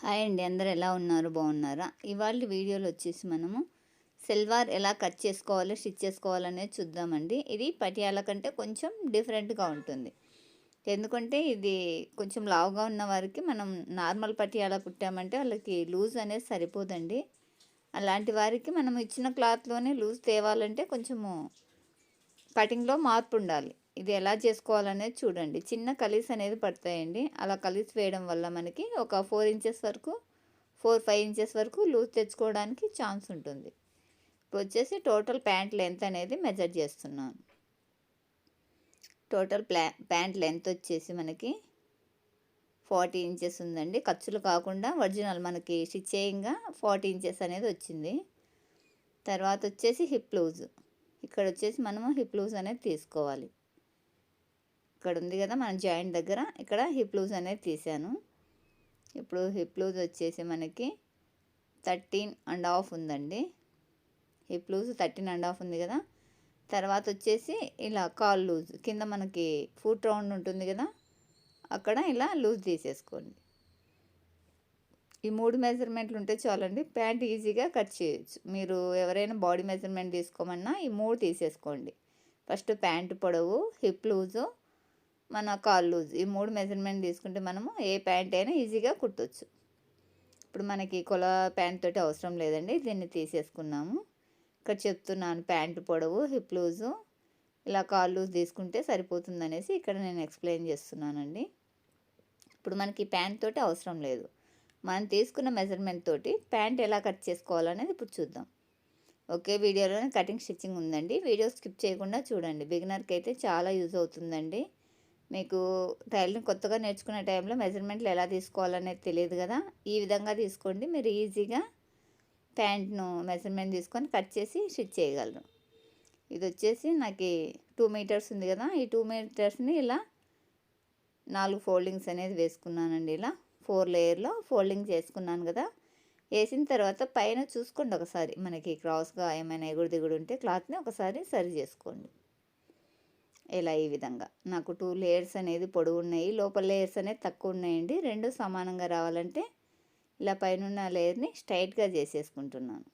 Hi అండి అందరు ఎలా ఉన్నారు? బాగున్నారా? ఇవాళ వీడియోలో వచ్చేసి మనము సెల్వార్ ఎలా కట్ చేసుకోవాలో స్టిచ్ చేసుకోవాలనేది చూద్దామండి. ఇది పటియాల కంటే కొంచెం డిఫరెంట్గా ఉంటుంది. ఎందుకంటే ఇది కొంచెం లావుగా ఉన్న వారికి మనం నార్మల్ పటియాల కుట్టామంటే వాళ్ళకి లూజ్ అనేది సరిపోదండి. అలాంటి వారికి మనం ఇచ్చిన క్లాత్లోనే లూజ్ తేవాలంటే కొంచెము కటింగ్లో మార్పు ఉండాలి ఇది ఎలా చేసుకోవాలనేది చూడండి. చిన్న కలీస్ అనేది పడతాయండి. అలా కలీస్ వేయడం వల్ల మనకి ఒక ఫోర్ ఇంచెస్ వరకు ఫోర్ ఫైవ్ ఇంచెస్ వరకు లూజ్ తెచ్చుకోవడానికి ఛాన్స్ ఉంటుంది. ఇప్పుడు వచ్చేసి టోటల్ ప్యాంట్ లెంత్ అనేది మెజర్ చేస్తున్నాను టోటల్ ప్లా ప్యాంట్ లెంత్ వచ్చేసి మనకి ఫార్టీ ఇంచెస్ ఉందండి. ఖర్చులు కాకుండా ఒరిజినల్ మనకి స్టిచ్చేయింగ్గా ఫార్టీ ఇంచెస్ అనేది వచ్చింది. తర్వాత వచ్చేసి హిప్ లూజ్. ఇక్కడ వచ్చేసి మనము హిప్ లూజ్ అనేది తీసుకోవాలి. ఇక్కడ ఉంది కదా మన జాయింట్ దగ్గర. ఇక్కడ హిప్ లూజ్ అనేది తీసాను ఇప్పుడు హిప్ లూజ్ వచ్చేసి మనకి థర్టీన్ అండ్ హాఫ్ ఉందండి. Hip loose thirteen and half ఉంది కదా. తర్వాత వచ్చేసి ఇలా కాల్ లూజ్ కింద మనకి ఫుట్ రౌండ్ ఉంటుంది కదా. అక్కడ ఇలా లూజ్ తీసేసుకోండి. ఈ మూడు మెజర్మెంట్లు ఉంటే చాలండి. ప్యాంట్ ఈజీగా కట్ చేయొచ్చు. మీరు ఎవరైనా బాడీ మెజర్మెంట్ తీసుకోమన్నా ఈ మూడు తీసేసుకోండి. ఫస్ట్ ప్యాంట్ పొడవు హిప్ లూజు మన కాల్ లూజ్ ఈ మూడు మెజర్మెంట్ తీసుకుంటే మనము ఏ ప్యాంట్ అయినా ఈజీగా కుట్టచ్చు. ఇప్పుడు మనకి కొల ప్యాంట్ తోటి అవసరం లేదండి దీన్ని తీసేసుకున్నాము. ఇక్కడ చెప్తున్నాను ప్యాంటు పొడవు హిప్ లూజు ఇలా కాల్ లూజ్ తీసుకుంటే సరిపోతుంది అనేసి ఇక్కడ నేను ఎక్స్ప్లెయిన్ చేస్తున్నానండి. ఇప్పుడు మనకి ప్యాంట్ తోటి అవసరం లేదు. మనం తీసుకున్న మెజర్మెంట్ తోటి ప్యాంట్ ఎలా కట్ చేసుకోవాలనేది ఇప్పుడు చూద్దాం. ఒకే వీడియోలోనే కటింగ్ స్టిచ్చింగ్ ఉందండి. వీడియో స్కిప్ చేయకుండా చూడండి. బిగినర్కి అయితే చాలా యూజ్ అవుతుందండి. మీకు టైలరింగ్ కొత్తగా నేర్చుకునే టైంలో మెజర్మెంట్లు ఎలా తీసుకోవాలనేది తెలియదు కదా? ఈ విధంగా తీసుకోండి. మీరు ఈజీగా ప్యాంట్ను మెజర్మెంట్ తీసుకొని కట్ చేసి స్టిచ్ చేయగలరు. ఇది వచ్చేసి నాకు టూ మీటర్స్ ఉంది కదా? ఈ టూ మీటర్స్ని ఇలా నాలుగు ఫోల్డింగ్స్ అనేది వేసుకున్నానండి. ఇలా ఫోర్ లేయర్లో ఫోల్డింగ్ చేసుకున్నాను కదా? వేసిన తర్వాత పైన చూసుకోండి ఒకసారి. మనకి క్రాస్గా ఏమైనా ఎగుడు దిగుడు ఉంటే క్లాత్ని ఒకసారి సరి చేసుకోండి. ఇలా ఈ విధంగా? నాకు టూ లేయర్స్ అనేది పొడుగు ఉన్నాయి లోపల లేయర్స్ అనేది తక్కువ ఉన్నాయండి రెండు సమానంగా రావాలంటే ఇలా పైన లేయర్ని స్ట్రైట్గా చేసేసుకుంటున్నాను.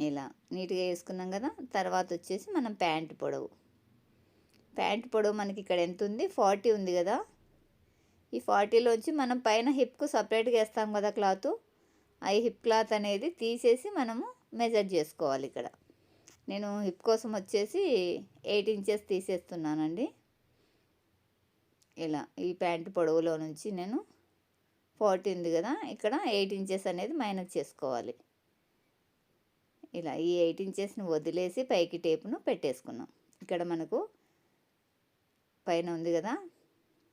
ఇలా నీట్గా వేసుకున్నాం కదా తర్వాత వచ్చేసి మనం ప్యాంట్ పొడవు. ప్యాంట్ పొడవు మనకి ఇక్కడ ఎంత ఉంది? ఫార్టీ ఉంది కదా. ఈ ఫార్టీలోంచి మనం పైన హిప్కు సపరేట్గా వేస్తాం కదా క్లాత్. ఆ హిప్ క్లాత్ అనేది తీసేసి మనము మెజర్ చేసుకోవాలి ఇక్కడ. నేను హిప్ కోసం వచ్చేసి ఎయిట్ ఇంచెస్ తీసేస్తున్నానండి. ఇలా ఈ ప్యాంటు పొడవులో నుంచి నేను ఫార్టీ ఉంది కదా ఇక్కడ ఎయిట్ ఇంచెస్ అనేది మైనస్ చేసుకోవాలి. ఇలా ఈ ఎయిట్ ఇంచెస్ని వదిలేసి పైకి టేపును పెట్టేసుకున్నాం. ఇక్కడ మనకు పైన ఉంది కదా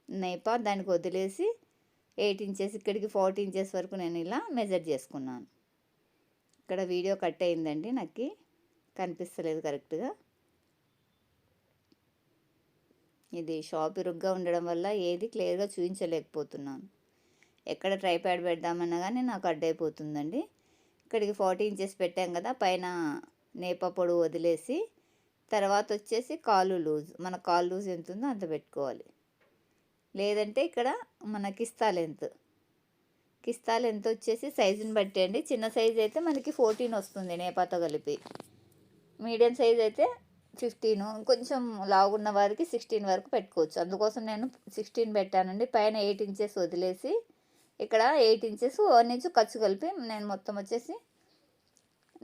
నైపా దానికి వదిలేసి ఎయిట్ ఇంచెస్ ఇక్కడికి ఫార్టీ ఇంచెస్ వరకు నేను ఇలా మెజర్ చేసుకున్నాను. ఇక్కడ వీడియో కట్ అయిందండి నాకు. కనిపిస్తలేదు కరెక్ట్గా. ఇది షాప్ ఇరుగ్గా ఉండడం వల్ల ఏది క్లియర్గా చూపించలేకపోతున్నాను. ఎక్కడ ట్రైప్యాడ్ పెడదామన్నా కానీ నాకు అడ్డైపోతుందండి. ఇక్కడికి ఫార్టీ ఇంచెస్ పెట్టాం కదా పైన నేప పొడవు వదిలేసి తర్వాత వచ్చేసి కాలు లూజ్ మన కాలు లూజ్ ఎంత ఉందో అంత పెట్టుకోవాలి. లేదంటే ఇక్కడ మన కిస్తా లెంత్. కిస్తా లెంత్ వచ్చేసి సైజుని బట్టి అండి. చిన్న సైజ్ అయితే మనకి ఫోర్టీన్ వస్తుంది నేపాతో కలిపి. మీడియం సైజ్ అయితే ఫిఫ్టీన్. కొంచెం లావున్న వారికి సిక్స్టీన్ వరకు పెట్టుకోవచ్చు. అందుకోసం నేను సిక్స్టీన్ పెట్టానండి. పైన ఎయిట్ ఇంచెస్ వదిలేసి ఇక్కడ ఎయిట్ ఇంచెస్ వన్ ఇంచు ఖర్చు కలిపి నేను మొత్తం వచ్చేసి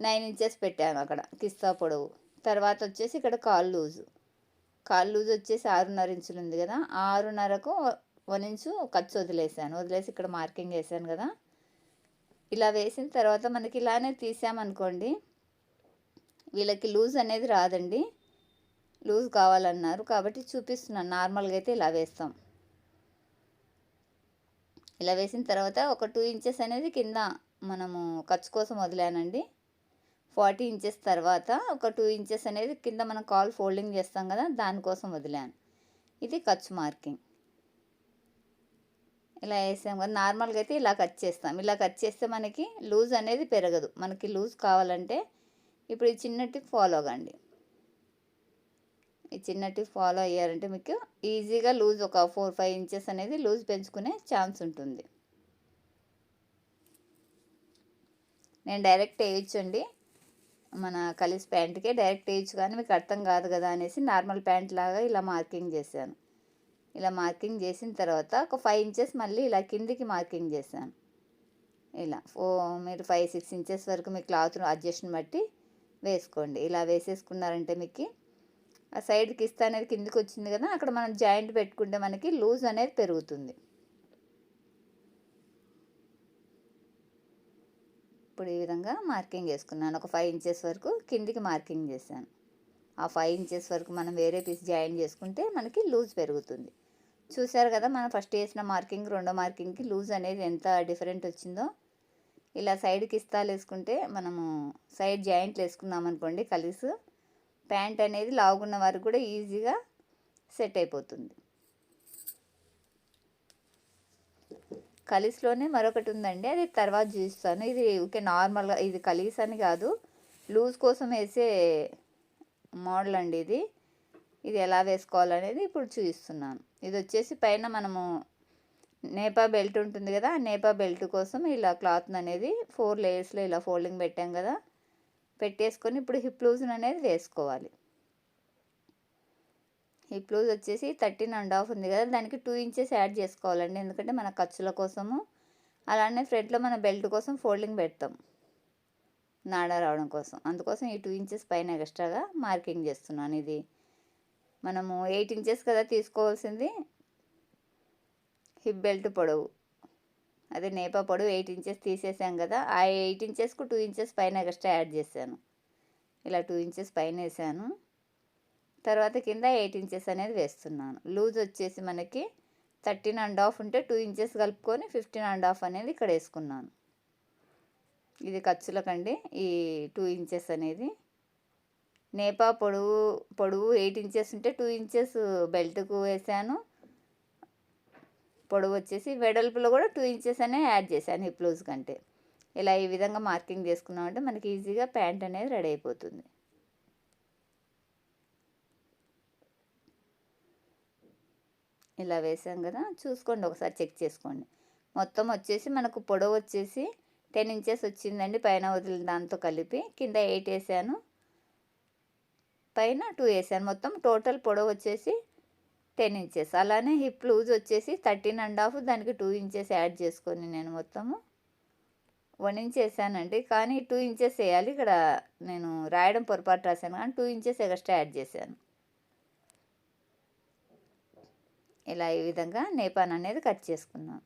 నైన్ ఇంచెస్ పెట్టాను అక్కడ కిస్తా పొడవు. తర్వాత వచ్చేసి ఇక్కడ కాల్ లూజు. కాల్ లూజ్ వచ్చేసి ఆరున్నర ఇంచులు ఉంది కదా ఆరున్నరకు వన్ ఇంచు ఖర్చు వదిలేసాను. వదిలేసి ఇక్కడ మార్కింగ్ వేసాను కదా. ఇలా వేసిన తర్వాత మనకి ఇలానే తీసామనుకోండి వీళ్ళకి లూజ్ అనేది రాదండి. లూజ్ కావాలన్నారు. కాబట్టి చూపిస్తున్నాను. నార్మల్గా అయితే ఇలా వేస్తాం. ఇలా వేసిన తర్వాత ఒక టూ ఇంచెస్ అనేది కింద మనము ఖర్చు కోసం వదిలానండి. ఫార్టీ ఇంచెస్ తర్వాత ఒక టూ ఇంచెస్ అనేది కింద మనం కాల్ ఫోల్డింగ్ చేస్తాం కదా దానికోసం వదిలాను. ఇది ఖర్చు మార్కింగ్. ఇలా వేసాం కదా నార్మల్గా అయితే ఇలా కట్ చేస్తాం. ఇలా కట్ చేస్తే మనకి లూజ్ అనేది పెరగదు. మనకి లూజ్ కావాలంటే ఇప్పుడు ఈ చిన్న టిప్ ఫాలో అవ్వండి. ఈ చిన్న టిప్ ఫాలో అయ్యారంటే మీకు ఈజీగా లూజ్ ఒక ఫోర్ ఫైవ్ ఇంచెస్ అనేది లూజ్ పెంచుకునే ఛాన్స్ ఉంటుంది. నేను డైరెక్ట్ వేయొచ్చండి మన కలిసి ప్యాంట్కే డైరెక్ట్ వేయచ్చు కానీ మీకు అర్థం కాదు కదా అనేసి నార్మల్ ప్యాంట్ లాగా ఇలా మార్కింగ్ చేశాను. ఇలా మార్కింగ్ చేసిన తర్వాత ఒక ఫైవ్ ఇంచెస్ మళ్ళీ ఇలా కిందికి మార్కింగ్ చేశాను. ఇలా ఫో మీరు ఫైవ్ సిక్స్ ఇంచెస్ వరకు మీ క్లాత్ అడ్జస్ట్ని బట్టి వేసుకోండి. ఇలా వేసేసుకున్నారంటే మీకు ఆ సైడ్కి ఇస్తా అనేది కిందికి వచ్చింది కదా అక్కడ మనం జాయింట్ పెట్టుకుంటే మనకి లూజ్ అనేది పెరుగుతుంది. ఇప్పుడు ఈ విధంగా మార్కింగ్ చేసుకున్నాను ఒక ఫైవ్ ఇంచెస్ వరకు కిందికి మార్కింగ్ చేశాను. ఆ ఫైవ్ ఇంచెస్ వరకు మనం వేరే పీస్ జాయిన్ చేసుకుంటే మనకి లూజ్ పెరుగుతుంది. చూసారు కదా మనం ఫస్ట్ చేసిన మార్కింగ్ రెండో మార్కింగ్కి లూజ్ అనేది ఎంత డిఫరెంట్ వచ్చిందో. ఇలా సైడ్కి ఇస్తాలు వేసుకుంటే మనము సైడ్ జాయింట్లు వేసుకున్నాం అనుకోండి కలిసి. ప్యాంట్ అనేది లావుగున్న వారు కూడా ఈజీగా సెట్ అయిపోతుంది. కలిస్లోనే మరొకటి ఉందండి. అది తర్వాత చూస్తాను. ఇది ఓకే నార్మల్గా ఇది కలిస్ అని కాదు. లూజ్ కోసం వేసే మోడల్ అండి ఇది. ఇది ఎలా వేసుకోవాలనేది ఇప్పుడు చూపిస్తున్నాను ఇది వచ్చేసి పైన మనము నేపా బెల్ట్ ఉంటుంది కదా ఆ నేపా బెల్ట్ కోసం ఇలా క్లాత్ అనేది ఫోర్ లేయర్స్లో ఇలా ఫోల్డింగ్ పెట్టాం కదా పెట్టేసుకొని ఇప్పుడు హిప్ లూజ్ అనేది వేసుకోవాలి. హిప్ లూజ్ వచ్చేసి థర్టీన్ అండ్ హాఫ్ ఉంది కదా దానికి టూ ఇంచెస్ యాడ్ చేసుకోవాలండి ఎందుకంటే మన ఖర్చుల కోసము. అలానే ఫ్రంట్లో మన బెల్ట్ కోసం ఫోల్డింగ్ పెడతాం నాడ రావడం కోసం. అందుకోసం ఈ టూ ఇంచెస్ పైన ఎక్స్ట్రాగా మార్కింగ్ చేస్తున్నాను ఇది. మనము ఎయిట్ ఇంచెస్ కదా తీసుకోవాల్సింది హిప్ బెల్ట్ పొడవు. అదే నేపా పొడవు ఎయిట్ ఇంచెస్ తీసేసాం కదా ఆ ఎయిట్ ఇంచెస్కు టూ ఇంచెస్ పైన ఎక్స్ట్రా యాడ్ చేశాను. ఇలా టూ ఇంచెస్ పైన వేసాను. తర్వాత కింద ఎయిట్ ఇంచెస్ అనేది వేస్తున్నాను. లూజ్ వచ్చేసి మనకి థర్టీన్ అండ్ హాఫ్ ఉంటే టూ ఇంచెస్ కలుపుకొని ఫిఫ్టీన్ అండ్ హాఫ్ అనేది ఇక్కడ వేసుకున్నాను. ఇది ఖర్చులకండి ఈ టూ ఇంచెస్ అనేది. నేపా పొడవు పొడవు ఎయిట్ ఇంచెస్ ఉంటే టూ ఇంచెస్ బెల్ట్కు వేసాను. పొడవు వచ్చేసి వెడల్పులో కూడా టూ ఇంచెస్ అనే యాడ్ చేశాను ఈ లూజ్ కంటే. ఇలా ఈ విధంగా మార్కింగ్ చేసుకున్నామంటే మనకి ఈజీగా ప్యాంట్ అనేది రెడీ అయిపోతుంది. ఇలా వేసాం కదా చూసుకోండి ఒకసారి చెక్ చేసుకోండి. మొత్తం వచ్చేసి మనకు పొడవు వచ్చేసి టెన్ ఇంచెస్ వచ్చిందండి పైన వదిలిన దాంతో కలిపి. కింద ఎయిట్ వేసాను పైన టూ వేసాను. మొత్తం టోటల్ పొడవు వచ్చేసి టెన్ ఇంచెస్. అలానే హిప్ లూజ్ వచ్చేసి థర్టీన్ అండ్ హాఫ్ దానికి టూ ఇంచెస్ యాడ్ చేసుకొని నేను మొత్తము వన్ ఇంచ్ వేసానండి. కానీ టూ ఇంచెస్ వేయాలి. ఇక్కడ నేను రాయడం పొరపాటు రాశాను. కానీ టూ ఇంచెస్ ఎక్స్ట్రా యాడ్ చేశాను. ఇలా ఈ విధంగా నేపాన్ అనేది కట్ చేసుకున్నాను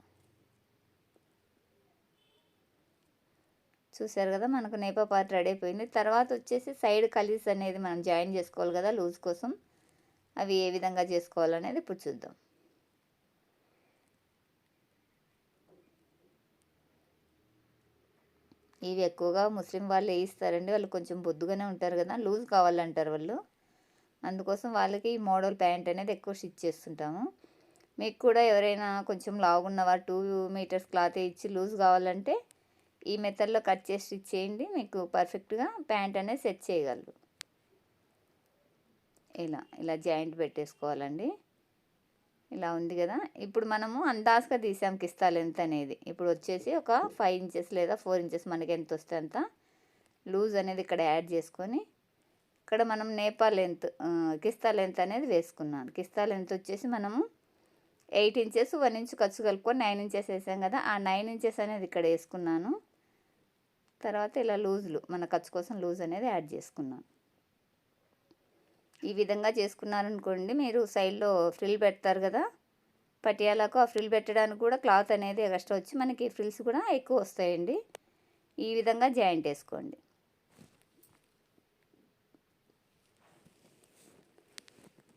చూసారు కదా మనకు నేపా పార్ట్ రెడీ అయిపోయింది. తర్వాత వచ్చేసి సైడ్ కలీస్ అనేది మనం జాయిన్ చేసుకోవాలి కదా లూజ్ కోసం. అవి ఏ విధంగా చేసుకోవాలనేది ఇప్పుడు చూద్దాం. ఇవి ఎక్కువగా ముస్లిం వాళ్ళు వేయిస్తారండి వాళ్ళు కొంచెం బొద్దుగానే ఉంటారు కదా లూజ్ కావాలంటారు వాళ్ళు. అందుకోసం వాళ్ళకి ఈ మోడల్ ప్యాంట్ అనేది ఎక్కువ స్టిచ్ చేస్తుంటాము. మీకు కూడా ఎవరైనా కొంచెం లావుగున్నవారు టూ మీటర్స్ క్లాత్ ఇచ్చి లూజ్ కావాలంటే ఈ మెథడ్లో కట్ చేసి స్టిచ్ చేయండి. మీకు పర్ఫెక్ట్గా ప్యాంట్ అనేది సెట్ చేయగలరు. ఇలా ఇలా జాయింట్ పెట్టేసుకోవాలండి. ఇలా ఉంది కదా. ఇప్పుడు మనము అందాజుగా తీసాం కిస్తా లెంత్ అనేది. ఇప్పుడు వచ్చేసి ఒక ఫైవ్ ఇంచెస్ లేదా ఫోర్ ఇంచెస్ మనకి ఎంత వస్తే అంత లూజ్ అనేది ఇక్కడ యాడ్ చేసుకొని ఇక్కడ మనం నేపాల్ లెంత్ కిస్తా లెంత్ అనేది వేసుకున్నాను కిస్తా లెంత్ వచ్చేసి మనము ఎయిట్ ఇంచెస్ వన్ ఇంచ్ ఖర్చు కలుపుకొని నైన్ ఇంచెస్ వేసాం కదా. ఆ నైన్ ఇంచెస్ అనేది ఇక్కడ వేసుకున్నాను. తర్వాత ఇలా లూజ్లు మన ఖర్చు కోసం లూజ్ అనేది యాడ్ చేసుకున్నాను ఈ విధంగా చేసుకున్నారనుకోండి మీరు సైడ్లో ఫ్రిల్ పెడతారు కదా పటియాలకు ఆ ఫ్రిల్ పెట్టడానికి కూడా క్లాత్ అనేది ఎక్స్ట్రా వచ్చి మనకి ఫ్రిల్స్ కూడా ఎక్కువ వస్తాయండి. ఈ విధంగా జాయింట్ వేసుకోండి.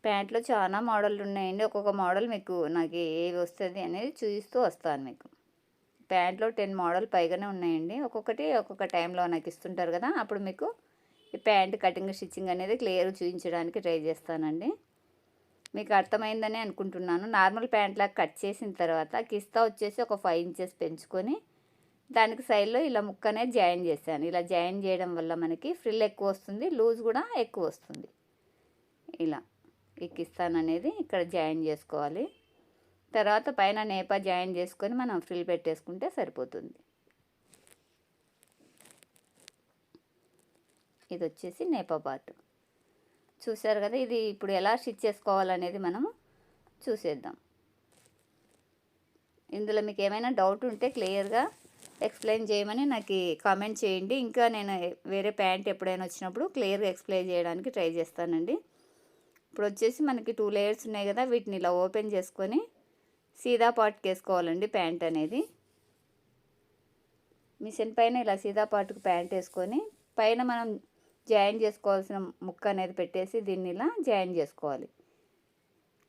ప్యాంట్లో చాలా మోడళ్ళు ఉన్నాయండి. ఒక్కొక్క మోడల్ మీకు నాకు ఏవి వస్తుంది అనేది చూపిస్తూ వస్తాను మీకు. ప్యాంట్లో టెన్ మోడల్ పైగానే ఉన్నాయండి. ఒక్కొక్కటి ఒక్కొక్క టైంలో నాకు ఇస్తుంటారు కదా అప్పుడు మీకు ఈ ప్యాంట్ కటింగ్ స్టిచ్చింగ్ అనేది క్లియర్ చూపించడానికి ట్రై చేస్తానండి. మీకు అర్థమైందని అనుకుంటున్నాను. నార్మల్ ప్యాంట్ లాగా కట్ చేసిన తర్వాత కిస్తా వచ్చేసి ఒక ఫైవ్ ఇంచెస్ పెంచుకొని దానికి సైడ్లో ఇలా ముక్క అనేది జాయిన్ చేశాను. ఇలా జాయిన్ చేయడం వల్ల మనకి ఫ్రిల్ ఎక్కువ వస్తుంది లూజ్ కూడా ఎక్కువ వస్తుంది. ఇలా ఈ కిస్తాన్ అనేది ఇక్కడ జాయిన్ చేసుకోవాలి. తర్వాత పైన నేప జాయిన్ చేసుకొని మనం ఫ్రిల్ పెట్టేసుకుంటే సరిపోతుంది. ఇది వచ్చేసి నేపా పార్ట్ చూసారు కదా ఇది ఇప్పుడు ఎలా స్టిచ్ చేసుకోవాలనేది మనము చూసేద్దాం. ఇందులో మీకు ఏమైనా డౌట్ ఉంటే క్లియర్గా ఎక్స్ప్లెయిన్ చేయమని నాకు కామెంట్ చేయండి. ఇంకా నేను వేరే ప్యాంట్ ఎప్పుడైనా వచ్చినప్పుడు క్లియర్గా ఎక్స్ప్లెయిన్ చేయడానికి ట్రై చేస్తానండి. ఇప్పుడు వచ్చేసి మనకి టూ లేయర్స్ ఉన్నాయి కదా వీటిని ఇలా ఓపెన్ చేసుకొని సీదా పాటుకు వేసుకోవాలండి ప్యాంట్ అనేది. మిషన్ పైన ఇలా సీదా పాటుకు ప్యాంట్ వేసుకొని పైన మనం జాయిన్ చేసుకోవాల్సిన ముక్క అనేది పెట్టేసి దీన్ని ఇలా జాయిన్ చేసుకోవాలి.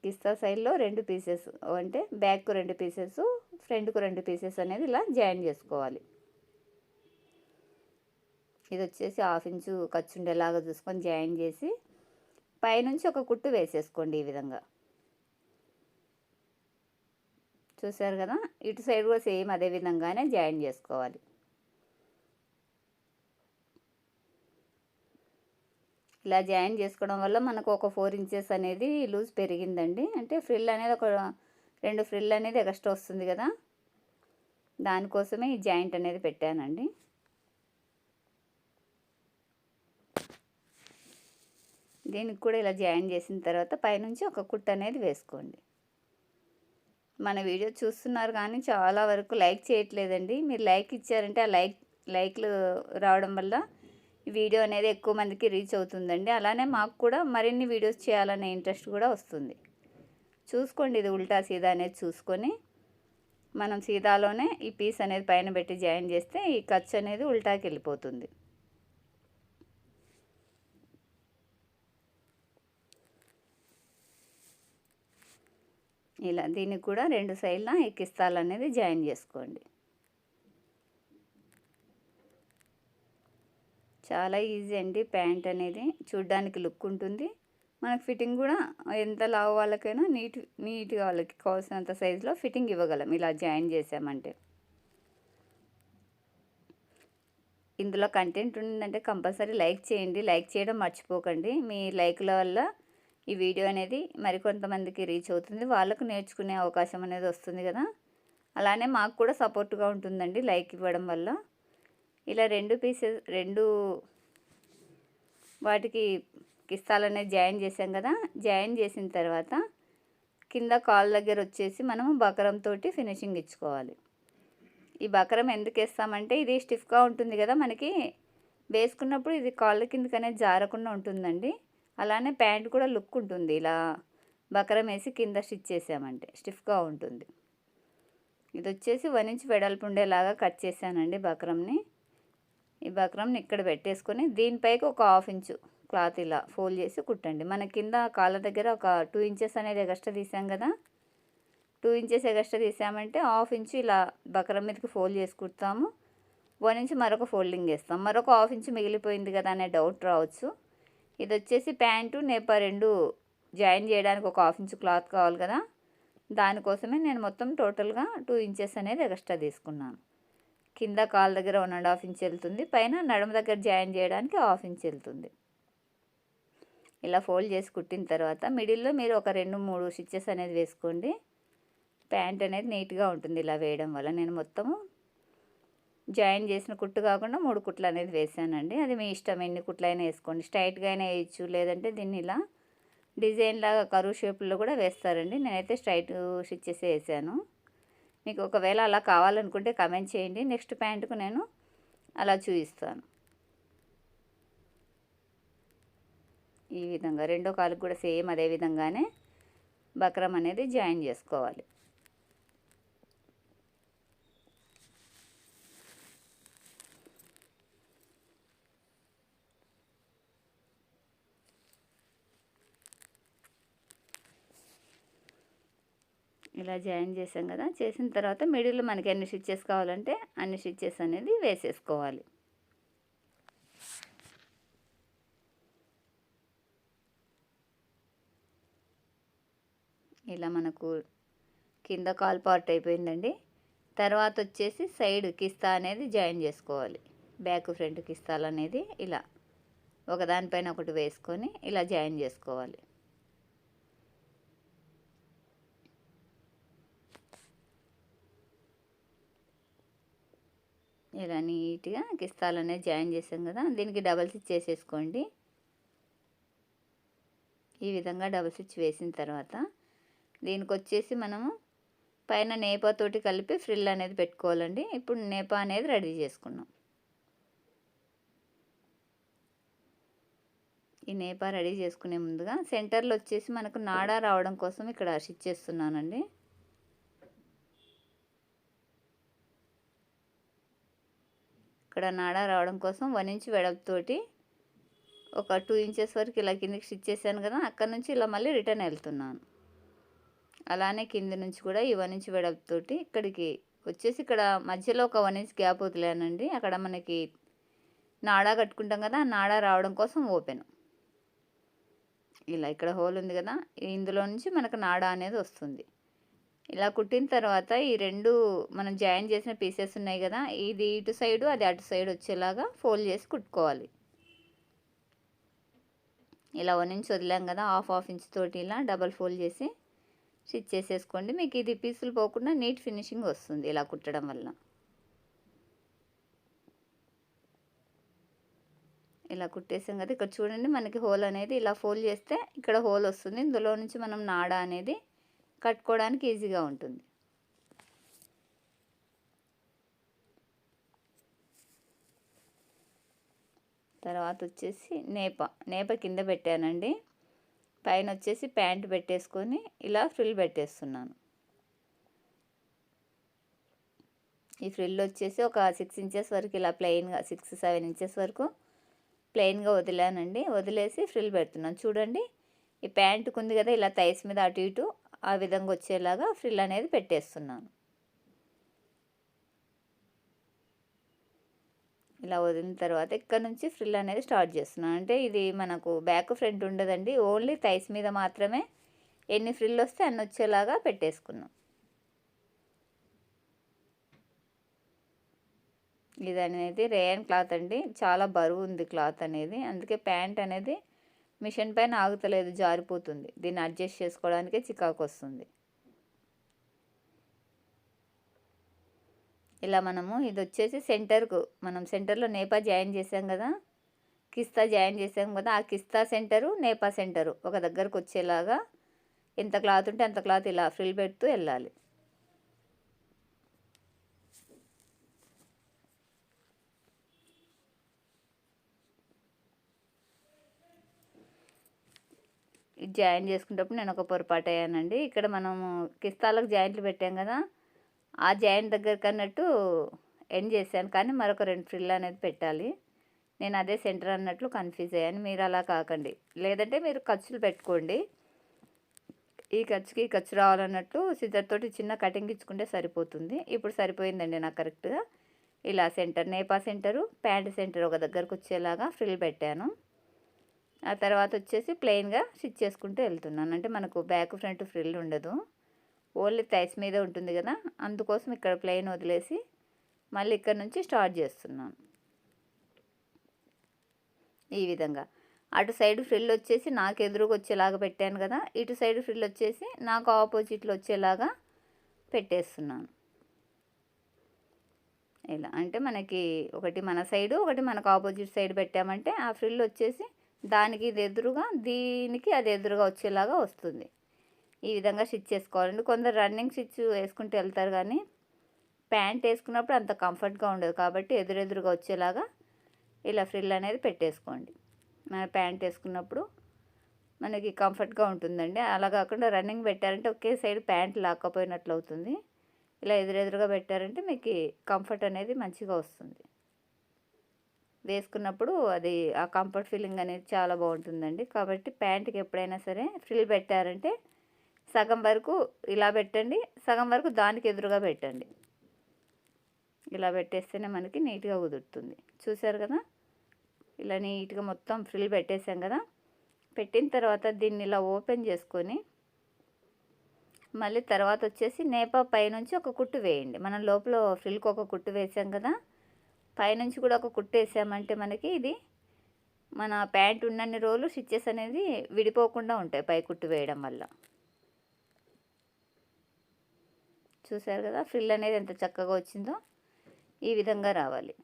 కిస్తా సైడ్లో రెండు పీసెస్ అంటే బ్యాక్కు రెండు పీసెస్ ఫ్రంట్కు రెండు పీసెస్ అనేది ఇలా జాయిన్ చేసుకోవాలి. ఇది వచ్చేసి హాఫ్ ఇంచు ఖర్చు ఉండేలాగా చూసుకొని జాయిన్ చేసి పైనుంచి ఒక కుట్టు వేసేసుకోండి ఈ విధంగా. చూసారు కదా? ఇటు సైడ్ కూడా సేమ్ అదే విధంగానే జాయిన్ చేసుకోవాలి. ఇలా జాయిన్ చేసుకోవడం వల్ల మనకు ఒక ఫోర్ ఇంచెస్ అనేది లూజ్ పెరిగిందండి. అంటే ఫ్రిల్ అనేది ఒక రెండు ఫ్రిల్ అనేది ఎక్స్ట్రా వస్తుంది కదా. దానికోసమే ఈ జాయింట్ అనేది పెట్టానండి. దీనికి కూడా ఇలా జాయిన్ చేసిన తర్వాత పైనుంచి ఒక కుట్ అనేది వేసుకోండి. మన వీడియో చూస్తున్నారు కానీ చాలా వరకు లైక్ చేయట్లేదండి. మీరు లైక్ ఇచ్చారంటే ఆ లైక్ లైక్లు రావడం వల్ల వీడియో అనేది ఎక్కువ మందికి రీచ్ అవుతుందండి. అలానే మాకు కూడా మరిన్ని వీడియోస్ చేయాలనే ఇంట్రెస్ట్ కూడా వస్తుంది. చూసుకోండి ఇది ఉల్టా సీదా అనేది చూసుకొని మనం సీదాలోనే ఈ పీస్ అనేది పైన పెట్టి జాయిన్ చేస్తే ఈ ఖర్చు అనేది ఉల్టాకి వెళ్ళిపోతుంది. ఇలా దీనికి కూడా రెండు సైడ్ల ఈ కిస్తాలు అనేది జాయిన్ చేసుకోండి. చాలా ఈజీ అండి ప్యాంట్ అనేది. చూడ్డానికి లుక్ ఉంటుంది. మనకు ఫిట్టింగ్ కూడా ఎంత లావు వాళ్ళకైనా నీట్ నీట్గా వాళ్ళకి కావాల్సినంత సైజులో ఫిట్టింగ్ ఇవ్వగలం. ఇలా జాయిన్ చేసామంటే. ఇందులో కంటెంట్ ఉందంటే కంపల్సరీ లైక్ చేయండి. లైక్ చేయడం మర్చిపోకండి. మీ లైక్ల వల్ల ఈ వీడియో అనేది మరికొంతమందికి రీచ్ అవుతుంది. వాళ్ళకు నేర్చుకునే అవకాశం అనేది వస్తుంది కదా. అలానే మాకు కూడా సపోర్ట్గా ఉంటుందండి లైక్ ఇవ్వడం వల్ల. ఇలా రెండు పీసెస్ రెండు వాటికి కిస్తాలనే జాయిన్ చేసాం కదా. జాయిన్ చేసిన తర్వాత కింద కాల్ దగ్గర వచ్చేసి మనము బకరంతో ఫినిషింగ్ ఇచ్చుకోవాలి. ఈ బకరం ఎందుకు వేస్తామంటే ఇది స్టిఫ్గా ఉంటుంది కదా మనకి. వేసుకున్నప్పుడు ఇది కాళ్ళ కిందకి అనేది జారకుండా ఉంటుందండి. అలానే ప్యాంట్ కూడా లుక్ ఉంటుంది. ఇలా బకరం వేసి కింద స్టిచ్ చేసామంటే స్టిఫ్గా ఉంటుంది. ఇది వచ్చేసి వన్ ఇంచ్ వెడల్పు ఉండేలాగా కట్ చేశానండి బకరంని. ఈ బక్రంని ఇక్కడ పెట్టేసుకొని దీనిపైకి ఒక హాఫ్ ఇంచు క్లాత్ ఇలా ఫోల్డ్ చేసి కుట్టండి. మన కింద కాళ్ళ దగ్గర ఒక టూ ఇంచెస్ అనేది ఎగస్ట్రా తీసాం కదా? టూ ఇంచెస్ ఎగస్ట్రా తీసామంటే హాఫ్ ఇంచు ఇలా బక్రం మీదకి ఫోల్డ్ చేసి కుడతాము. వన్ ఇంచు మరొక ఫోల్డింగ్ చేస్తాం. మరొక హాఫ్ ఇంచు మిగిలిపోయింది కదా అనే డౌట్ రావచ్చు. ఇది వచ్చేసి ప్యాంటు నేప రెండు జాయిన్ చేయడానికి ఒక హాఫ్ ఇంచు క్లాత్ కావాలి కదా? దానికోసమే నేను మొత్తం టోటల్గా టూ ఇంచెస్ అనేది ఎక్స్ట్రా తీసుకున్నాను. కింద కాల్ దగ్గర వన్ అండ్ హాఫ్ ఇంచ్ వెళ్తుంది. పైన నడుము దగ్గర జాయిన్ చేయడానికి హాఫ్ ఇంచ్ వెళ్తుంది. ఇలా ఫోల్డ్ చేసి కుట్టిన తర్వాత మిడిల్లో మీరు ఒక రెండు మూడు స్టిచ్చెస్ అనేది వేసుకోండి. ప్యాంట్ అనేది నీట్గా ఉంటుంది ఇలా వేయడం వల్ల. నేను మొత్తము జాయిన్ చేసిన కుట్టు కాకుండా మూడు కుట్లు అనేది వేసానండి. అది మీ ఇష్టం. ఎన్ని కుట్లైనా వేసుకోండి. స్ట్రైట్గా అయినా వేయచ్చు. లేదంటే దీన్ని ఇలా డిజైన్ లాగా కరువు షేపుల్లో కూడా వేస్తారండి. నేనైతే స్ట్రైట్ స్టిచ్చెస్ వేసాను. మీకు ఒకవేళ అలా కావాలనుకుంటే కమెంట్ చేయండి. నెక్స్ట్ ప్యాంటుకు నేను అలా చూపిస్తాను. ఈ విధంగా రెండో కాలుకు కూడా సేమ్ అదే విధంగానే బక్రం అనేది జాయిన్ చేసుకోవాలి. ఇలా జాయిన్ చేసాం కదా చేసిన తర్వాత మిడిల్లో మనకి ఎన్ని స్టిచ్చెస్ కావాలంటే అన్ని స్టిచ్చెస్ అనేది వేసేసుకోవాలి. ఇలా మనకు కింద కాల్ పార్ట్ అయిపోయిందండి. తర్వాత వచ్చేసి సైడ్ కిస్తా అనేది జాయిన్ చేసుకోవాలి. బ్యాక్ ఫ్రంట్ కిస్తాలు అనేది ఇలా ఒకదానిపైన ఒకటి వేసుకొని ఇలా జాయిన్ చేసుకోవాలి. ఇలా నీట్గా కిస్తాలు అనేది జాయిన్ చేసాం కదా దీనికి డబల్ స్టిచ్ చేసేసుకోండి. ఈ విధంగా డబల్ స్టిచ్ వేసిన తర్వాత దీనికి వచ్చేసి మనము పైన నేపాతోటి కలిపి ఫ్రిల్ అనేది పెట్టుకోవాలండి. ఇప్పుడు నేపా అనేది రెడీ చేసుకున్నాం. ఈ నేపా రెడీ చేసుకునే ముందుగా సెంటర్లో వచ్చేసి మనకు నాడా రావడం కోసం ఇక్కడ స్టిచ్ చేస్తున్నానండి. ఇక్కడ నాడా రావడం కోసం వన్ ఇంచ్ వెడల్పుతోటి ఒక టూ ఇంచెస్ వరకు ఇలా కిందికి స్టిచ్ చేశాను కదా అక్కడ నుంచి ఇలా మళ్ళీ రిటర్న్ వెళ్తున్నాను. అలానే కింది నుంచి కూడా ఈ వన్ ఇంచ్ వెడల్పుతోటి ఇక్కడికి వచ్చేసి ఇక్కడ మధ్యలో ఒక వన్ ఇంచ్ గ్యాప్ వదిలేనండి. అక్కడ మనకి నాడా కట్టుకుంటాం కదా నాడా రావడం కోసం ఓపెన్. ఇలా ఇక్కడ హోల్ ఉంది కదా ఇందులో నుంచి మనకు నాడా అనేది వస్తుంది. ఇలా కుట్టిన తర్వాత ఈ రెండు మనం జాయిన్ చేసిన పీసెస్ ఉన్నాయి కదా ఇది ఇటు సైడు అది అటు సైడ్ వచ్చేలాగా ఫోల్డ్ చేసి కుట్టుకోవాలి. ఇలా వన్ ఇంచ్ వదిలాం కదా హాఫ్ హాఫ్ ఇంచ్ తోటి ఇలా డబల్ ఫోల్డ్ చేసి స్టిచ్ చేసేసుకోండి. మీకు ఇది పీసులు పోకుండా నీట్ ఫినిషింగ్ వస్తుంది ఇలా కుట్టడం వల్ల. ఇలా కుట్టేసాం కదా ఇక్కడ చూడండి మనకి హోల్ అనేది ఇలా ఫోల్డ్ చేస్తే ఇక్కడ హోల్ వస్తుంది. ఇందులో నుంచి మనం నాడ అనేది కట్టుకోవడానికి ఈజీగా ఉంటుంది. తర్వాత వచ్చేసి నేప నేప కింద పెట్టానండి. పైన వచ్చేసి ప్యాంట్ పెట్టేసుకొని ఇలా ఫ్రిల్ పెట్టేస్తున్నాను. ఈ ఫ్రిల్ వచ్చేసి ఒక సిక్స్ ఇంచెస్ వరకు ఇలా ప్లెయిన్గా సిక్స్ సెవెన్ ఇంచెస్ వరకు ప్లెయిన్గా వదిలానండి. వదిలేసి ఫ్రిల్ పెడుతున్నాను. చూడండి ఈ ప్యాంటుకు ఉంది కదా ఇలా థైస్ మీద అటు ఇటు ఆ విధంగా వచ్చేలాగా ఫ్రిల్ అనేది పెట్టేస్తున్నాను. ఇలా వదిలిన తర్వాత ఇక్కడ నుంచి ఫ్రిల్ అనేది స్టార్ట్ చేస్తున్నాను. అంటే ఇది మనకు బ్యాక్ ఫ్రంట్ ఉండదండి. ఓన్లీ థైస్ మీద మాత్రమే ఎన్ని ఫ్రిల్ వస్తే అన్ని వచ్చేలాగా పెట్టేసుకున్నాం. ఇది అనేది రేయన్ క్లాత్ అండి. చాలా బరువు ఉంది క్లాత్ అనేది. అందుకే ప్యాంట్ అనేది మిషన్ పైన ఆగుతలేదు జారిపోతుంది. దీన్ని అడ్జస్ట్ చేసుకోవడానికే చికాకు వస్తుంది ఇలా మనము ఇది వచ్చేసి సెంటర్కు మనం సెంటర్లో నేపా జాయిన్ చేసాం కదా? కిస్తా జాయిన్ చేసాం కదా? ఆ కిస్తా సెంటరు నేపా సెంటరు ఒక దగ్గరకు వచ్చేలాగా ఎంత క్లాత్ ఉంటే అంత క్లాత్ ఇలా ఫ్రిల్ పెడుతూ వెళ్ళాలి. ఇది జాయిన్ చేసుకునేటప్పుడు నేను ఒక పొరపాటు అయ్యానండి ఇక్కడ మనము కిస్తాలకు జాయింట్లు పెట్టాం కదా ఆ జాయింట్ దగ్గరకు అన్నట్టు ఎండ్ చేశాను. కానీ మరొక రెండు ఫ్రిల్ అనేది పెట్టాలి. నేను అదే సెంటర్ అన్నట్లు కన్ఫ్యూజ్ అయ్యాను. మీరు అలా కాకండి. లేదంటే మీరు ఖర్చులు పెట్టుకోండి. ఈ ఖర్చుకి ఈ ఖర్చు రావాలన్నట్టు సిజర్ తోటి చిన్న కటింగ్ ఇచ్చుకుంటే సరిపోతుంది. ఇప్పుడు సరిపోయిందండి నాకు కరెక్ట్గా. ఇలా సెంటర్ నేపా సెంటరు ప్యాంట్ సెంటర్ ఒక దగ్గరకు వచ్చేలాగా ఫ్రిల్ పెట్టాను. ఆ తర్వాత వచ్చేసి ప్లెయిన్గా స్టిచ్ చేసుకుంటూ వెళ్తున్నాను. అంటే మనకు బ్యాక్ ఫ్రంట్ ఫ్రిల్ ఉండదు. ఓన్లీ థైస్ మీద ఉంటుంది కదా అందుకోసం ఇక్కడ ప్లెయిన్ వదిలేసి మళ్ళీ ఇక్కడ నుంచి స్టార్ట్ చేస్తున్నాను. ఈ విధంగా. అటు సైడ్ ఫ్రిల్ వచ్చేసి నాకు ఎదురుగా వచ్చేలాగా పెట్టాను కదా ఇటు సైడ్ ఫ్రిల్ వచ్చేసి నాకు ఆపోజిట్లో వచ్చేలాగా పెట్టేస్తున్నాను. ఇలా. అంటే మనకి ఒకటి మన సైడు ఒకటి మనకు ఆపోజిట్ సైడ్ పెట్టామంటే ఆ ఫ్రిల్ వచ్చేసి దానికి ఇది ఎదురుగా దీనికి అది ఎదురుగా వచ్చేలాగా వస్తుంది. ఈ విధంగా స్టిచ్ చేసుకోవాలండి కొందరు రన్నింగ్ స్టిచ్ వేసుకుంటూ వెళ్తారు కానీ ప్యాంట్ వేసుకున్నప్పుడు అంత కంఫర్ట్గా ఉండదు కాబట్టి ఎదురెదురుగా వచ్చేలాగా ఇలా ఫ్రిల్ అనేది పెట్టేసుకోండి. మన ప్యాంట్ వేసుకున్నప్పుడు మనకి కంఫర్ట్గా ఉంటుందండి. అలా కాకుండా రన్నింగ్ పెట్టారంటే ఒకే సైడ్ ప్యాంట్ లాక్కపోయినట్లు అవుతుంది ఇలా ఎదురెదురుగా పెట్టారంటే మీకు కంఫర్ట్ అనేది మంచిగా వస్తుంది. వేసుకున్నప్పుడు అది ఆ కంఫర్ట్ ఫీలింగ్ అనేది చాలా బాగుంటుందండి. కాబట్టి ప్యాంట్కి ఎప్పుడైనా సరే ఫ్రిల్ పెట్టారంటే సగం వరకు ఇలా పెట్టండి సగం వరకు దానికి ఎదురుగా పెట్టండి. ఇలా పెట్టేస్తేనే మనకి నీట్గా కుదురుతుంది. చూసారు కదా? ఇలా నీట్గా మొత్తం ఫ్రిల్ పెట్టేసాం కదా? పెట్టిన తర్వాత దీన్ని ఇలా ఓపెన్ చేసుకొని మళ్ళీ తర్వాత వచ్చేసి నేపా పైనుంచి ఒక కుట్టు వేయండి. మనం లోపల ఫ్రిల్కి ఒక కుట్టు వేసాం కదా? పైనుంచి కూడా ఒక కుట్టు వేసామంటే మనకి ఇది మన ప్యాంట్ ఉన్నన్ని రోజులు స్టిచ్చెస్ అనేది విడిపోకుండా ఉంటాయి పై కుట్టు వేయడం వల్ల. చూసారు కదా ఫ్రిల్ అనేది ఎంత చక్కగా వచ్చిందో ఈ విధంగా రావాలి.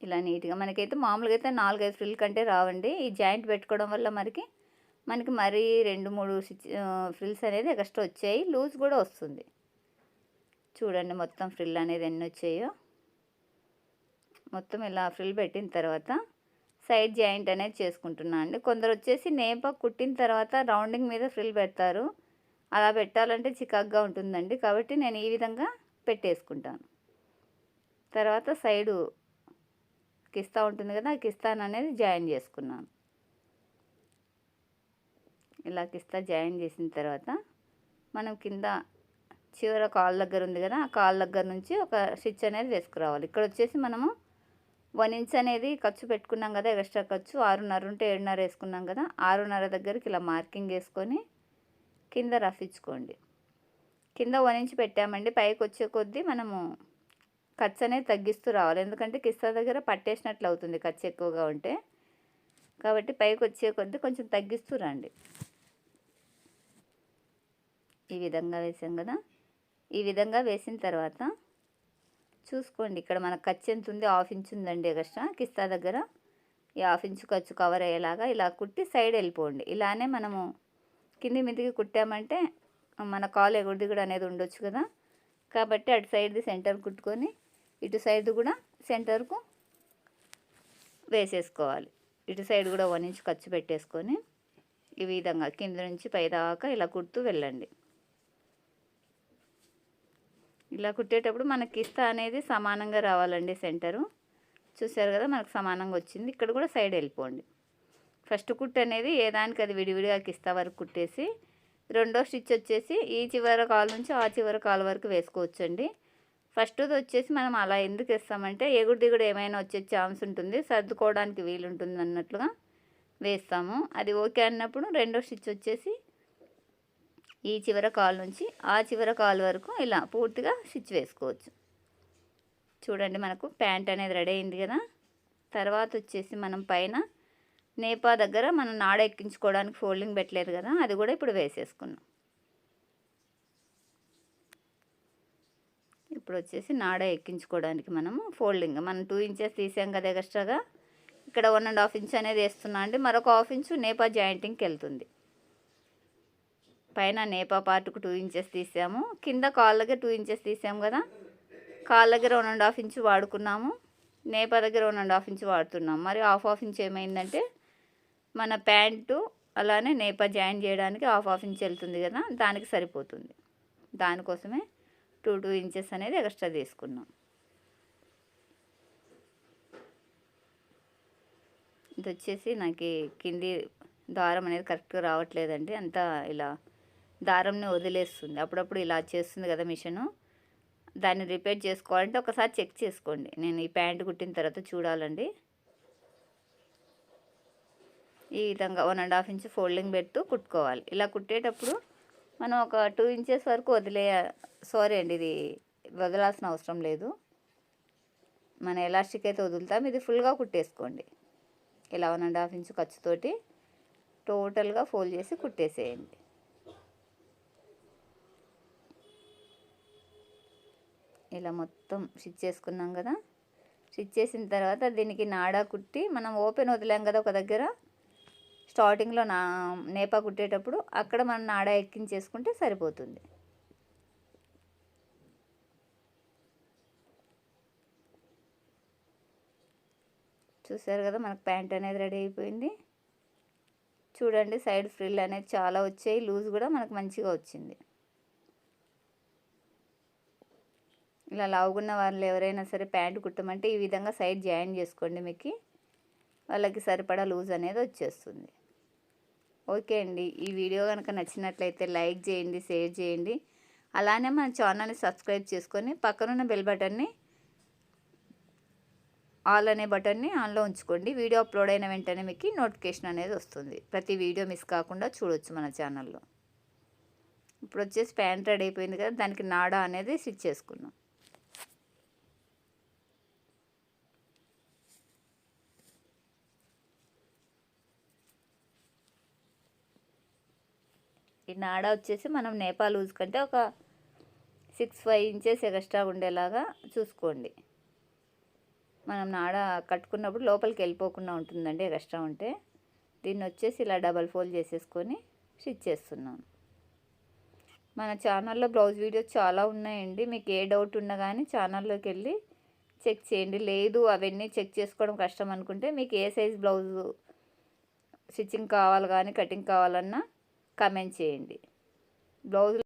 ఇలా నీట్గా మనకైతే మామూలుగా అయితే నాలుగైదు ఫ్రిల్ కంటే రావండి. ఈ జాయింట్ పెట్టుకోవడం వల్ల మనకి మనకి మరీ రెండు మూడు ఫ్రిల్స్ అనేది ఎక్స్ట్రా వచ్చాయి. లూజ్ కూడా వస్తుంది. చూడండి మొత్తం ఫ్రిల్ అనేది ఎన్ని వచ్చాయో మొత్తం ఇలా ఫ్రిల్ పెట్టిన తర్వాత సైడ్ జాయింట్ అనేది చేసుకుంటున్నా అండి. కొందరు వచ్చేసి నేప కుట్టిన తర్వాత రౌండింగ్ మీద ఫ్రిల్ పెడతారు. అలా పెట్టాలంటే చికాగ్గా ఉంటుందండి. కాబట్టి నేను ఈ విధంగా పెట్టేసుకుంటాను. తర్వాత సైడు కిస్తా ఉంటుంది కదా ఆ కిస్తాన్ అనేది జాయిన్ చేసుకున్నాను. ఇలా కిస్తా జాయిన్ చేసిన తర్వాత మనం కింద చివర కాల్ దగ్గర ఉంది కదా ఆ కాల్ దగ్గర నుంచి ఒక స్టిచ్ అనేది వేసుకురావాలి. ఇక్కడ వచ్చేసి మనము వన్ ఇంచ్ అనేది ఖర్చు పెట్టుకున్నాం కదా ఎక్స్ట్రా ఖర్చు ఆరున్నర ఉంటే ఏడున్నర వేసుకున్నాం కదా ఆరున్నర దగ్గరికి ఇలా మార్కింగ్ వేసుకొని కింద రఫ్ ఇచ్చుకోండి. కింద వన్ ఇంచ్ పెట్టామండి పైకి వచ్చే కొద్దీ మనము ఖర్చు అనేది తగ్గిస్తూ రావాలి. ఎందుకంటే కిస్తా దగ్గర పట్టేసినట్లు అవుతుంది ఖర్చు ఎక్కువగా ఉంటే. కాబట్టి పైకి వచ్చే కొద్దీ కొంచెం తగ్గిస్తూ రండి. ఈ విధంగా వేసాం కదా. ఈ విధంగా వేసిన తర్వాత చూసుకోండి. ఇక్కడ మన ఖర్చు ఎంత ఉంది? హాఫ్ ఇంచ్ ఉందండి ఎక్స్ట్రా కిస్తా దగ్గర ఈ హాఫ్ ఇంచ్ ఖర్చు కవర్ అయ్యేలాగా ఇలా కుట్టి సైడ్ వెళ్ళిపోండి. ఇలానే మనము కింది మీదికి కుట్టామంటే మన కాలు ఎగుడిది కూడా అనేది ఉండొచ్చు కదా. కాబట్టి అటు సైడ్ది సెంటర్ కుట్టుకొని ఇటు సైడ్ కూడా సెంటర్కు వేసేసుకోవాలి. ఇటు సైడ్ కూడా వన్ ఇంచ్ ఖర్చు పెట్టేసుకొని ఈ విధంగా కింద నుంచి పైదాకా ఇలా కుడుతూ వెళ్ళండి. ఇలా కుట్టేటప్పుడు మనకి కిస్తా అనేది సమానంగా రావాలండి సెంటరు. చూసారు కదా మనకు సమానంగా వచ్చింది. ఇక్కడ కూడా సైడ్ వెళ్ళిపోండి. ఫస్ట్ కుట్టు అనేది ఏ దానికి అది విడివిడిగా కిస్తా వరకు కుట్టేసి రెండో స్టిచ్ వచ్చేసి ఈ చివరి కాలు నుంచి ఆ చివరి కాలు వరకు వేసుకోవచ్చండి. ఫస్ట్ది వచ్చేసి మనం అలా ఎందుకు ఇస్తామంటే ఎగుడు దిగుడు ఏమైనా వచ్చే ఛాన్స్ ఉంటుంది సర్దుకోవడానికి వీలుంటుంది అన్నట్లుగా వేస్తాము. అది ఓకే అన్నప్పుడు రెండో స్టిచ్ వచ్చేసి ఈ చివర కాలు నుంచి ఆ చివర కాలు వరకు ఇలా పూర్తిగా స్టిచ్ వేసుకోవచ్చు. చూడండి మనకు ప్యాంట్ అనేది రెడీ అయింది కదా. తర్వాత వచ్చేసి మనం పైన నేపా దగ్గర మనం నాడ ఎక్కించుకోవడానికి ఫోల్డింగ్ పెట్టలేదు కదా. అది కూడా ఇప్పుడు వేసేసుకున్నాం. ఇప్పుడు వచ్చేసి నాడ ఎక్కించుకోవడానికి మనము ఫోల్డింగ్ మనం టూ ఇంచెస్ తీసాం కదా ఎక్స్ట్రాగా. ఇక్కడ వన్ అండ్ హాఫ్ ఇంచ్ అనేది వేస్తున్నా అండి. మరొక హాఫ్ ఇంచు నేపా జాయింటింగ్కి వెళ్తుంది. పైన నేపా పార్ట్కు టూ ఇంచెస్ తీసాము. కింద కాళ్ళకి టూ ఇంచెస్ తీసాము కదా. కాళ్ళ దగ్గర వన్ అండ్ హాఫ్ ఇంచ్ వాడుకున్నాము. నేపా దగ్గర వన్ అండ్ హాఫ్ ఇంచ్ వాడుతున్నాము. మరి హాఫ్ హాఫ్ ఇంచ్ ఏమైందంటే మన ప్యాంటు అలానే నేపా జాయిన్ చేయడానికి హాఫ్ హాఫ్ ఇంచ్ వెళ్తుంది కదా. దానికి సరిపోతుంది. దానికోసమే టూ టూ ఇంచెస్ అనేది ఎక్స్ట్రా తీసుకున్నాం. ఇది వచ్చేసి నాకు కింది దారం అనేది కరెక్ట్గా రావట్లేదండి. అంతా ఇలా దారంని వదిలేస్తుంది. అప్పుడప్పుడు ఇలా చేస్తుంది కదా మిషను. దాన్ని రిపేర్ చేసుకోవాలంటే ఒకసారి చెక్ చేసుకోండి. నేను ఈ ప్యాంటు కుట్టిన తర్వాత చూడాలండి. ఈ విధంగా one and half inch folding పెడుతూ కుట్టుకోవాలి. ఇలా కుట్టేటప్పుడు మనం ఒక టూ ఇంచెస్ వరకు వదిలే సారీ అండి ఇది వదలాల్సిన అవసరం లేదు. మన ఎలాస్టిక్ అయితే వదులుతాం. ఇది ఫుల్గా కుట్టేసుకోండి. ఇలా వన్ అండ్ హాఫ్ ఇంచ్ ఖర్చుతోటి టోటల్గా ఫోల్డ్ చేసి కుట్టేసేయండి. ఇలా మొత్తం స్టిచ్ చేసుకున్నాం కదా. స్టిచ్ చేసిన తర్వాత దీనికి నాడా కుట్టి మనం ఓపెన్ వదిలాం కదా ఒక దగ్గర. స్టార్టింగ్లో నా నేపా కుట్టేటప్పుడు అక్కడ మనం నాడా ఎక్కించేసుకుంటే సరిపోతుంది. చూసారు కదా మనకు ప్యాంట్ అనేది రెడీ అయిపోయింది. చూడండి సైడ్ ఫ్రిల్ అనేది చాలా వచ్చాయి. లూజ్ కూడా మనకు మంచిగా వచ్చింది. ఇలా లావుగున్న వాళ్ళు ఎవరైనా సరే ప్యాంట్ కుట్టమంటే ఈ విధంగా సైడ్ జాయిన్ చేసుకోండి మీకు. వాళ్ళకి సరిపడా లూజ్ అనేది వచ్చేస్తుంది. ఓకే అండి. ఈ వీడియో కనుక నచ్చినట్లయితే లైక్ చేయండి షేర్ చేయండి. అలానే మన ఛానల్ని సబ్స్క్రైబ్ చేసుకొని పక్కనున్న బెల్ బటన్ని ఆల్ అనే బటన్ని ఆన్లో ఉంచుకోండి. వీడియో అప్లోడ్ అయిన వెంటనే మీకు నోటిఫికేషన్ అనేది వస్తుంది. ప్రతి వీడియో మిస్ కాకుండా చూడొచ్చు మన ఛానల్లో. ఇప్పుడు వచ్చేసి ప్యాంట్ రెడీ అయిపోయింది కదా దానికి నాడా అనేది స్టిచ్ చేసుకున్నాం. ఈ నాడ వచ్చేసి మనం నేపాల్ లూజ్ కంటే ఒక సిక్స్ ఫైవ్ ఇంచెస్ ఎక్స్ట్రా ఉండేలాగా చూసుకోండి. మనం నాడ కట్టుకున్నప్పుడు లోపలికి వెళ్ళిపోకుండా ఉంటుందండి ఎక్స్ట్రా ఉంటే. దీన్ని వచ్చేసి ఇలా డబల్ ఫోల్డ్ చేసేసుకొని స్టిచ్ చేస్తున్నాను. మన ఛానల్లో బ్లౌజ్ వీడియోస్ చాలా ఉన్నాయండి మీకు ఏ డౌట్ ఉన్నా కానీ ఛానల్లోకి వెళ్ళి చెక్ చేయండి. లేదు అవన్నీ చెక్ చేసుకోవడం కష్టం అనుకుంటే మీకు ఏ సైజ్ బ్లౌజ్ స్టిచ్చింగ్ కావాలి కానీ కటింగ్ కావాలన్నా కమెంట్ చేయండి. బ్లౌజ్